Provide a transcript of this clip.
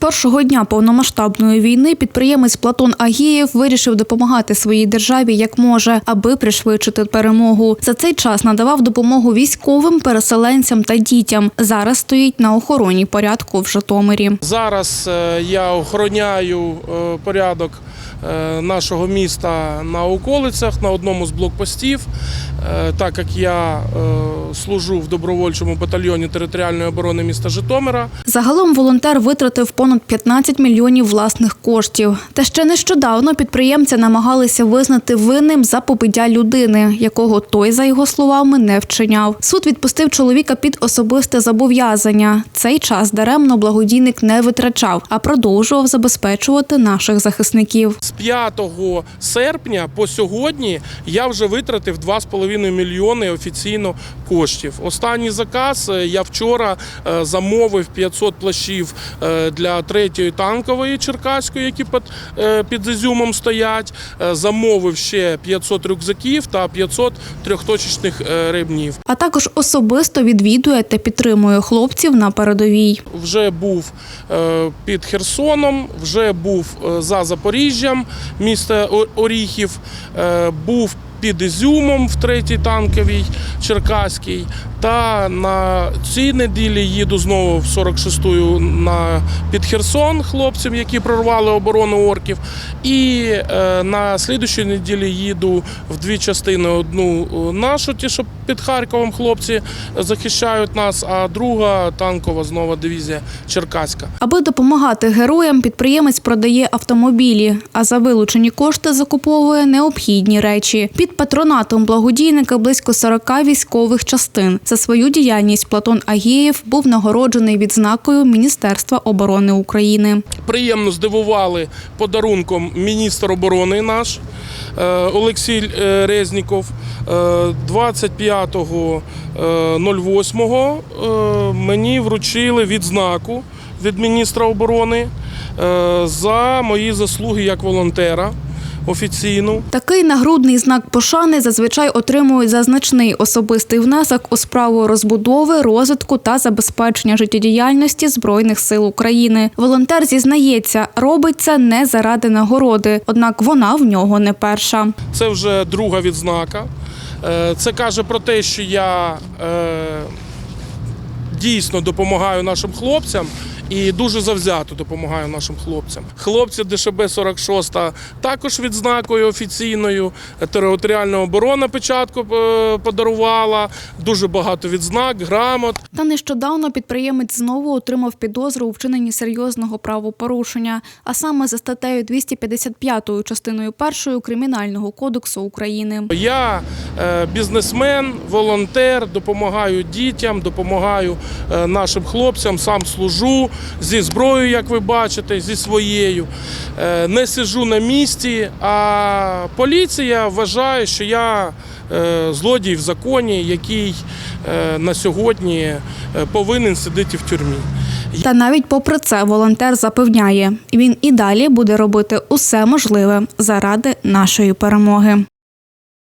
першого дня повномасштабної війни підприємець Платон Агієв вирішив допомагати своїй державі як може, аби пришвидшити перемогу. За цей час надавав допомогу військовим, переселенцям та дітям. Зараз стоїть на охороні порядку в Житомирі. Зараз е, я охороняю е, порядок е, нашого міста на околицях на одному з блокпостів, так як я служу в добровольчому батальйоні територіальної оборони міста Житомира. Загалом волонтер витратив понад 15 мільйонів власних коштів. Та ще нещодавно підприємця намагалися визнати винним за побиття людини, якого той, за його словами, не вчиняв. Суд відпустив чоловіка під особисте зобов'язання. Цей час даремно благодійник не витрачав, а продовжував забезпечувати наших захисників. З 5 серпня по сьогодні я вже витратив 2,5 мільйони офіційно коштів. Останній заказ е, я вчора е, замовив 500 плащів е, для третьої танкової черкаської, які під, е, під Ізюмом стоять. Е, Замовив ще 500 рюкзаків та 500 трьохточечних е, ремнів. А також особисто відвідує та підтримує хлопців на передовій. Вже був під Херсоном, вже був за Запоріжжям, місто Оріхів, був під Ізюмом в третій танковій Черкаській. Та на цій неділі їду знову в 46-ю на під Херсон хлопцям, які прорвали оборону орків. І е, на слідущій неділі їду в дві частини: одну е, нашу, ті, що під Харковом хлопці захищають нас, а друга танкова знову дивізія Черкаська. Аби допомагати героям, підприємець продає автомобілі, а за вилучені кошти закуповує необхідні речі. Під патронатом благодійника близько 40 військових частин. За свою діяльність Платон Агієв був нагороджений відзнакою Міністерства оборони України. Приємно здивували подарунком міністр оборони наш е, Олексій е, Резніков. Е, 25.08 е, мені вручили відзнаку від міністра оборони за мої заслуги як волонтера офіційну. Такий нагрудний знак пошани зазвичай отримують за значний особистий внесок у справу розбудови, розвитку та забезпечення життєдіяльності збройних сил України. Волонтер зізнається, робить це не заради нагороди, однак вона в нього не перша. Це вже друга відзнака. Е, Це каже про те, що я е, дійсно допомагаю нашим хлопцям. І дуже завзято допомагаю нашим хлопцям. Хлопці ДШБ 46 також відзнакою офіційною. Територіальна оборона печатку е, подарувала. Дуже багато відзнак, грамот. Та нещодавно підприємець знову отримав підозру у вчиненні серйозного правопорушення, а саме за статтею 255 частиною 1 Кримінального кодексу України. Я е, бізнесмен, волонтер, допомагаю дітям, допомагаю е, нашим хлопцям, сам служу зі зброєю, як ви бачите, зі своєю. Е, Не сиджу на місці, а поліція вважає, що я е, злодій в законі, який е, на сьогодні повинен сидіти в тюрмі. Та навіть попри це волонтер запевняє, він і далі буде робити усе можливе заради нашої перемоги.